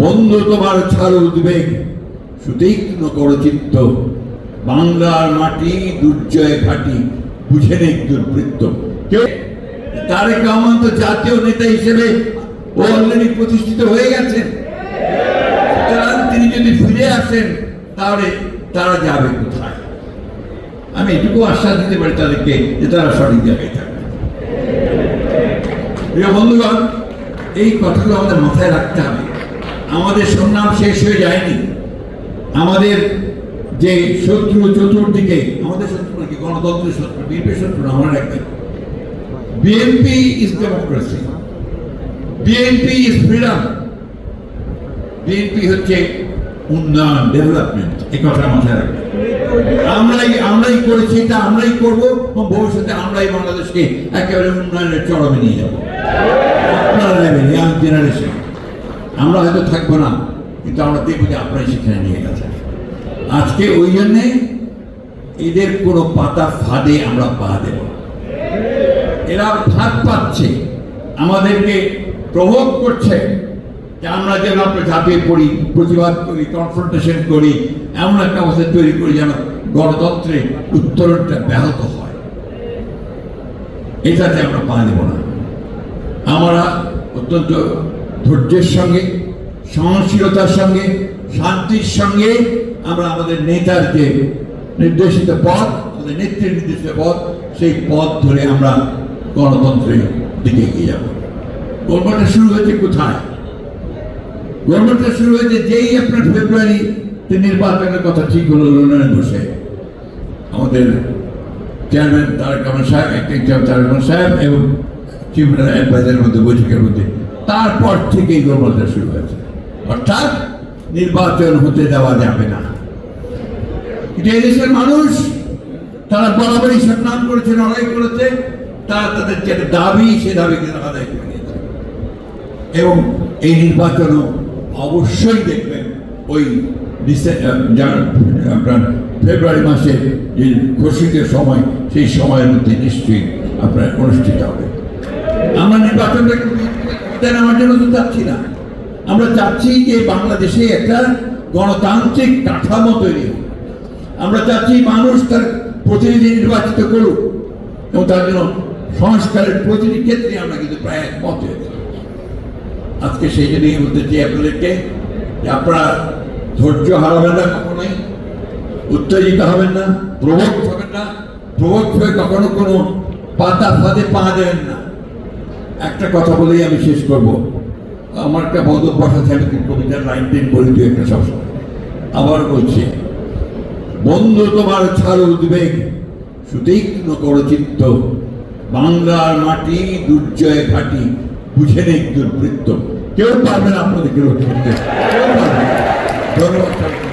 বন্ধু তোমার ছাড় উদ্বেগ, সুতীক্ষ্ণ কর চিত্ত। বাংলার মাটি দুর্জয় ঘাটি, বুঝে নেই দুর্বৃত্ত কেউ তারেক রহমান জাতীয় নেতা হিসেবে ও অলরেডি প্রতিষ্ঠিত হয়ে গেছেন সুতরাং তিনি যদি ফিরে আসেন, তাহলে তারা যাবে কোথায়? আমি এটুকু আশ্বাস দিতে পারি তাদেরকে যে তারা সঠিক জায়গায় থাকবে। প্রিয় বন্ধুগণ, এই কথাগুলো আমাদের মাথায় রাখতে হবে। আমাদের সংগ্রাম শেষ হয়ে যায়নি। আমাদের যে শত্রু চতুর্দিকে, আমাদের শত্রু নাকি গণতন্ত্রের শত্রু, বিএনপির শত্রু আমরা রাখবেন। BNP is democracy BNP is freedom BNP হচ্ছে উন্নয়ন ডেভেলপমেন্ট এই কথা মাথায় রাখবেন। আমরাই আমরাই করেছি এটা, আমরাই করব এবং ভবিষ্যতে আমরাই বাংলাদেশকে একেবারে উন্নয়নের চরমে নিয়ে যাব। আপনারা নেবেন ইয়াং জেনারেশন আমরা হয়তো থাকব না, কিন্তু আমরা দেখব যে আপনারাই সেখানে নিয়ে গেছেন। আজকে ওই জন্যে এদের কোনো পাতা ফাঁদে আমরা পা দেব। এরা ফাঁদ পাচ্ছে, আমাদেরকে প্রভোগ করছে। যে আমরা যেন আমরা ঝাঁপিয়ে পড়ি, প্রতিবাদ করি কনফ্রন্টেশন করি, এমন একটা অবস্থা তৈরি করি যেন গণতন্ত্রের উত্তরণটা ব্যাহত হয়। এটাতে আমরা পা দেব না। আমরা অত্যন্ত ধৈর্যের সঙ্গে, সহনশীলতার সঙ্গে, শান্তির সঙ্গে আমরা আমাদের নেতার যে নির্দেশিত পথ, আমাদের নেত্রীর নির্দেশিত পথ, সেই পথ ধরে আমরা গণতন্ত্রের দিকে এগিয়ে যাব। গণতন্ত্র শুরু হয়েছে কোথায়? গণতন্ত্র শুরু হয়েছে যেই আপনার ফেব্রুয়ারি নির্বাচনের কথা ঠিক হলো লন্ডনে বসে। আমাদের চেয়ারম্যান তারেক রহমান সাহেব অ্যাক্টিং চেয়ারম্যান সাহেব এবং চিফ অ্যাডভাইজারের মধ্যে বৈঠকের মধ্যে তারপর থেকেই গণতন্ত্র শুরু হয়েছে। অর্থাৎ নির্বাচন হতে দেওয়া যাবে না। কিন্তু এদেশের মানুষ, তারা বরাবরই সংগ্রাম করেছে, লড়াই করেছে, তারা তাদের যে দাবি, সে দাবিকে তারা আদায় করে নিয়েছে। এবং এই নির্বাচনও অবশ্যই দেখবেন ওই আপনার ফেব্রুয়ারি মাসে যে ঘোষিত সময়, সেই সময়ের মধ্যে নিশ্চয়ই আপনার অনুষ্ঠিত হবে। আমরা নির্বাচনটাকে বিদায় নেওয়ার জন্য তো চাচ্ছি না? আমরা চাচ্ছি যে বাংলাদেশে একটা গণতান্ত্রিক কাঠামো তৈরি হোক। আমরা চাচ্ছি মানুষ তার প্রতিনিধি নির্বাচিত করুক এবং তার জন্য সংস্কারের প্রতিটি ক্ষেত্রে আমরা কিন্তু প্রায় একমত হয়েছি আজকে সেই জন্যই বলতে চাই আপনাদেরকে যে আপনারা ধৈর্য হারাবেন না কখনোই, উত্তেজিত হবেন না প্রভোগ হবেন না প্রভোগ হয়ে কখনো কোনো পাতা ফাঁদে পা দেবেন না। একটা কথা বলেই আমি শেষ করব। আমার একটা বদ অভ্যাস আছে, আমি কবিতার লাইন টেন বলি দু একটা সবসময় আবার বলছি, বন্ধু তোমার ছাড় উদ্বেগ, সুতীক্ষ্ণ করো চিত্ত। বাংলার মাটি দুর্জয় ঘাটি, বুঝে নেই দুর্বৃত্ত। কেউ পারবে না আপনাদেরকে করতে। কেউ ধন্যবাদ।